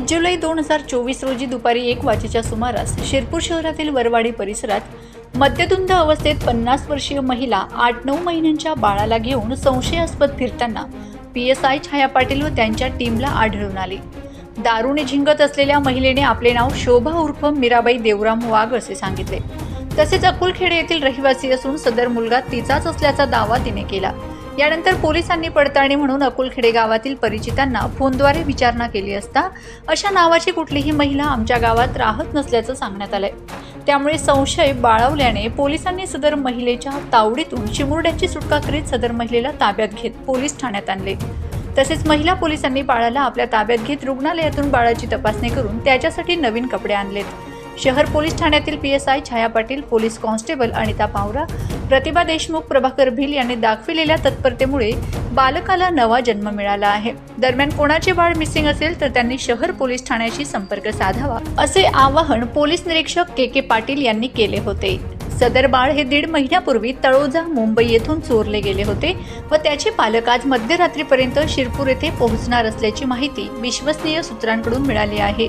जुलै दोन हजार चोवीस रोजी दुपारी एक वाजेच्या सुमारास शिरपूर शहरातील वरवाडी परिसरात मद्यधुंद अवस्थेत पन्नास वर्षीय महिला आठ नऊ महिन्यांच्या बाळाला घेऊन संशयास्पद फिरताना P S I Chhaya Patil व त्यांच्या टीमला आढळून आली. दारूने झिंगत असलेल्या महिलेने आपले नाव शोभा उर्फ मीराबाई देवराम वाघ असे सांगितले. तसेच अकुलखेडे येथील रहिवासी असून सदर मुलगा तिचाच असल्याचा दावा तिने केला. यानंतर पोलिसांनी पडताळणी म्हणून अकुलखेडे गावातील परिचितांना फोनद्वारे विचारणा केली असता अशा नावाची कुठलीही महिला आमच्या गावात राहत नसल्याचं सांगण्यात आलंय. त्यामुळे संशय बाळवल्याने पोलिसांनी सदर महिलेच्या तावडीतून चिमुरड्याची सुटका करीत सदर महिलेला ताब्यात घेत पोलीस ठाण्यात आणले. तसेच महिला पोलिसांनी बाळाला आपल्या ताब्यात घेत रुग्णालयातून बाळाची तपासणी करून त्याच्यासाठी नवीन कपडे आणलेत. शहर पोलीस ठाण्यातील P S I Chhaya Patil police constable Anita Pawara Pratibha Deshmukh Prabhakar Bhil यांनी दाखविलेल्या तत्परतेमुळे बालकाला नवा जन्म मिळाला आहे. दरम्यान कोणाचे बाळ मिसिंग असेल तर त्यांनी शहर पोलीस ठाण्याशी संपर्क साधावा असे आवाहन पोलीस निरीक्षक के के पाटील यांनी केले होते. सदर बाळ हे दीड महिन्यापूर्वी तळोजा मुंबई येथून चोरले गेले होते व त्याचे पालक आज मध्यरात्रीपर्यंत शिरपूर येथे पोहोचणार असल्याची माहिती विश्वसनीय सूत्रांकडून मिळाली आहे.